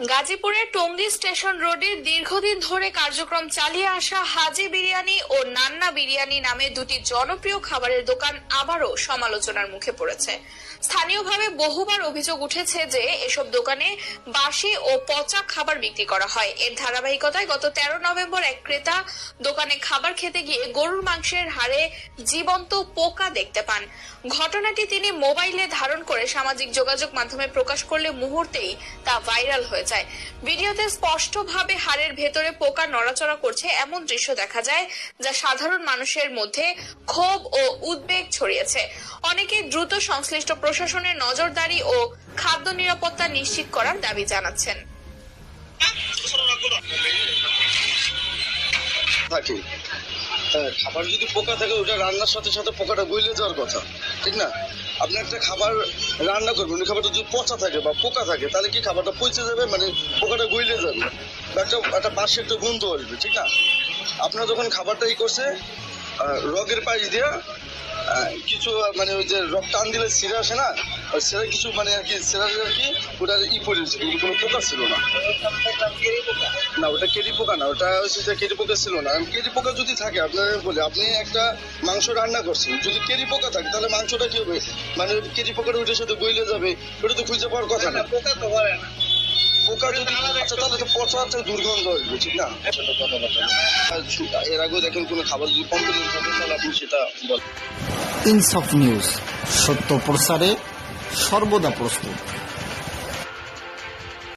গাজীপুরের টঙ্গী স্টেশন রোডে দীর্ঘদিন ধরে কার্যক্রম চালিয়ে আসা হাজি বিরিয়ানি ও নান্না বিরিয়ানি নামে দুটি জনপ্রিয় খাবারের দোকান আবারও সমালোচনার মুখে পড়েছে। স্থানীয়ভাবে বহুবার অভিযোগ উঠেছে যে এসব দোকানে বাসি ও পচা খাবার বিক্রি করা হয়। এর ধারাবাহিকতায় গত তেরো নভেম্বর এক ক্রেতা দোকানে খাবার খেতে গিয়ে গরুর মাংসের হাড়ে জীবন্ত পোকা দেখতে পান। ঘটনাটি তিনি মোবাইলে ধারণ করে সামাজিক যোগাযোগ মাধ্যমে প্রকাশ করলে মুহূর্তেই তা ভাইরাল হয়ে ভিডিওতে স্পষ্টভাবে হাড়ের ভেতরে পোকা নড়াচড়া করছে এমন দৃশ্য দেখা যায় যা সাধারণ মানুষের মধ্যে ক্ষোভ ও উদ্বেগ ছড়িয়েছে। অনেকে দ্রুত সংশ্লিষ্ট প্রশাসনের নজরদারি ও খাদ্য নিরাপত্তা নিশ্চিত করার দাবি জানাচ্ছেন। হ্যাঁ, খাবার যদি পোকা থাকে ওটা রান্নার সাথে সাথে পোকাটা গইলে যাওয়ার কথা। ঠিক না? আপনি একটা খাবার রান্না করবেন, ওই খাবারটা যদি পচা থাকে বা পোকা থাকে, তাহলে কি খাবারটা পচে যাবে? মানে পোকাটা গইলে যাবে। বা একটা একটা পাশে একটা গন্ধ আসবে, ঠিক না? আপনার যখন খাবারটা ই করছে রগের পাশ দিয়ে কিছু মানে ওই যে রক টান দিলে সিরা আসে না সিরা কিছু মানে আর কি সেরা আর কি, ওটার ই পড়েছে কিন্তু কোনো পোকা ছিল না। না, ওটা কেরি পোকা না, ওটা যে কেরি পোকা ছিল না। কেরি পোকা যদি থাকে আপনার বলে, আপনি একটা মাংস রান্না করছেন, যদি কেরি পোকা থাকে, তাহলে মাংসটা কি হবে? মানে কেরি পোকাটা ওইটার সাথে গইলে যাবে, ওটা তো খুঁজে পাওয়ার কথা না। পোকা তো না। পোকা যদি আচ্ছা তাহলে তো পচা একটা দুর্গন্ধ আসবে ঠিক না? আর এর আগেও দেখেন কোনো খাবার যদি কমপ্লেন থাকে, তাহলে আপনি সেটা বলেন। ইনসফ নিউজ, সত্য প্রসারে সর্বদা প্রস্তুত।